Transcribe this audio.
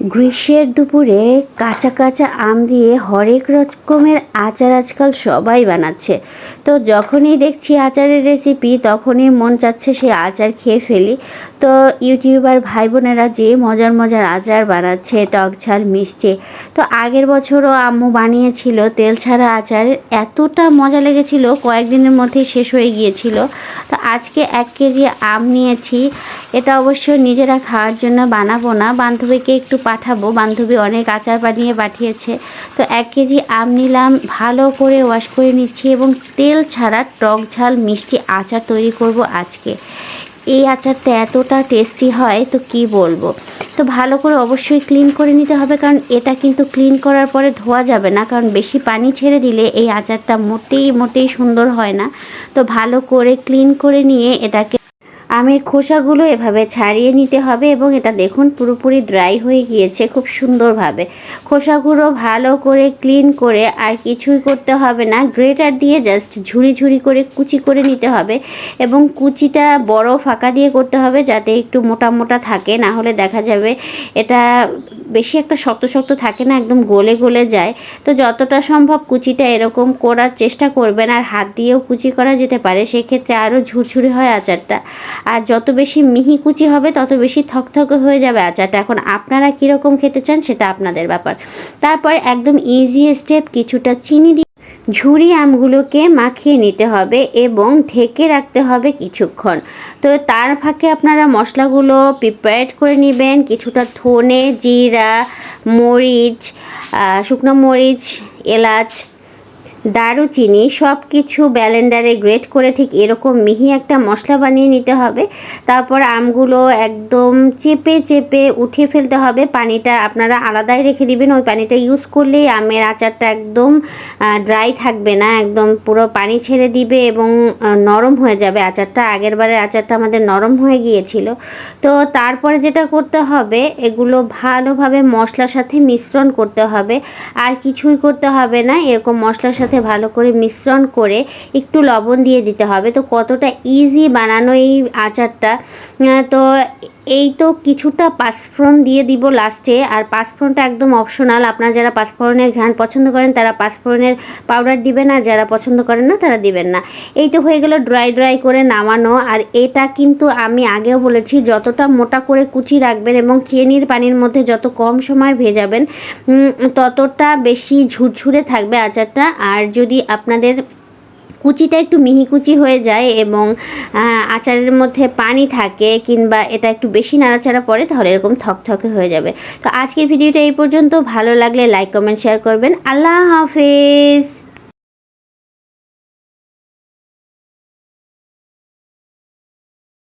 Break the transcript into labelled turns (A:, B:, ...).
A: গ্রীষ্মের দুপুরে কাঁচা কাঁচা আম দিয়ে হরেক রকমের আচার আজকাল সবাই বানাচ্ছে। তো যখনই দেখছি আচারের রেসিপি তখনই মন চাচ্ছে সে আচার খেয়ে ফেলি। তো ইউটিউবার ভাই বোনেরা যে মজার মজার আচার বানাচ্ছে, টক ঝাল, মিষ্টি, তো আগের বছরও আম্মু বানিয়েছিল তেল ছাড়া আচার। এতটা মজা লেগেছিল, কয়েকদিনের মধ্যেই শেষ হয়ে গিয়েছিল। তো আজকে এক কেজি আম নিয়েছি। এটা অবশ্য নিজেরা খাওয়ার জন্য বানাবো না। বান্ধবীকে একটু পাঠাবো। বান্ধবী অনেক আচার বানিয়ে পাঠিয়েছে। তো এক কেজি আম নিলাম, ভালো করে ওয়াশ করে নিচ্ছি এবং তেল ছাড়া টক ঝাল, মিষ্টি আচার তৈরি করব আজকে। এই আচারটা এতটা টেস্টি হয়, তো কি বলব? তো ভালো করে অবশ্যই ক্লিন করে নিতে হবে, কারণ এটা কিন্তু ক্লিন করার পরে ধোয়া যাবে না। কারণ বেশি পানি ছেড়ে দিলে এই আচারটা মোটেই মোটেই সুন্দর হয় না। তো ভালো করে ক্লিন করে নিয়ে এটাকে আমের খোসাগুলো এভাবে ছাড়িয়ে নিতে হবে এবং এটা দেখুন পুরোপুরি ড্রাই হয়ে গিয়েছে খুব সুন্দরভাবে। খোসাগুলো ভালো করে ক্লিন করে আর কিছুই করতে হবে না। গ্রেটার দিয়ে জাস্ট ঝুড়ি ঝুড়ি করে কুচি করে নিতে হবে এবং কুচিটা বড় ফাঁকা দিয়ে করতে হবে যাতে একটু মোটা মোটা থাকে, না হলে দেখা যাবে এটা বেশি একটা শক্ত শক্ত থাকে না, একদম গলে গলে যায়। তো যতটা সম্ভব কুচিটা এরকম করার চেষ্টা করবেন আর হাত দিয়েও কুচি করা যেতে পারে, সেক্ষেত্রে আরও ঝুরঝুরি হয় আচারটা। আর যত বেশি মিহি কুচি হবে, তত বেশি থকথকে হয়ে যাবে আচারটা। এখন আপনারা কীরকম খেতে চান সেটা আপনাদের ব্যাপার। তারপর একদম ইজি স্টেপ কিছুটা চিনি দিয়ে ঝুরি আমগুলোকে মাখিয়ে নিতে হবে এবং ঢেকে রাখতে হবে কিছুক্ষণ। তো তার ফাঁকে আপনারা মশলাগুলো প্রিপারেট করে নেবেন। কিছুটা ধনে, জিরা, মরিচ শুকনো মরিচ, এলাচ দারুচিনি সব কিছু ব্যালেন্ডারে গ্রেট করে ঠিক এরকম মিহি একটা মশলা বানিয়ে নিতে হবে। তারপর আমগুলো একদম চেপে চেপে উঠিয়ে ফেলতে হবে। পানিটা আপনারা আলাদাই রেখে দিবেন। ওই পানিটা ইউজ করলেই আমের আচারটা একদম ড্রাই থাকবে না। একদম পুরো পানি ছেড়ে দিবে এবং নরম হয়ে যাবে। আচারটা আগের বারের আচারটা আমাদের নরম হয়ে গিয়েছিল। তো তারপরে যেটা করতে হবে, এগুলো ভালোভাবে মশলার সাথে মিশ্রণ করতে হবে। আর কিছুই করতে হবে না। এরকম মশলার সাথে ভালো করে মিশ্রণ করে একটু লবণ দিয়ে দিতে হবে। তো কতটা ইজি বানানো এই আচারটা? তো এই তো কিছুটা পাঁচফোড়ন দিয়ে দিব লাস্টে। আর পাঁচফোড়নটা একদম অপশনাল আপনারা যারা পাঁচফোড়নের ঘ্রাণ পছন্দ করেন, তারা পাঁচফোড়নের পাউডার দিবেন আর যারা পছন্দ করেন না, তারা দিবেন না। এই তো হয়ে গেল ড্রাই ড্রাই করে নামানো। আর এটা কিন্তু আমি আগেও বলেছি, যতটা মোটা করে কুচি রাখবেন এবং চিনির পানির মধ্যে যত কম সময় ভেজাবেন ততটা বেশি ঝুরঝুরে থাকবে আচারটা। আর যদি আপনাদের কুচিটা একটু মিহি কুচি হয়ে যায় এবং আচারের মধ্যে পানি থাকে কিংবা এটা একটু বেশি নাড়াচাড়া পড়ে তাহলে এরকম থকথকে হয়ে যাবে। তো আজকের ভিডিওটা এই পর্যন্ত। ভালো লাগলে লাইক কমেন্ট শেয়ার করবেন। আল্লাহ হাফেজ!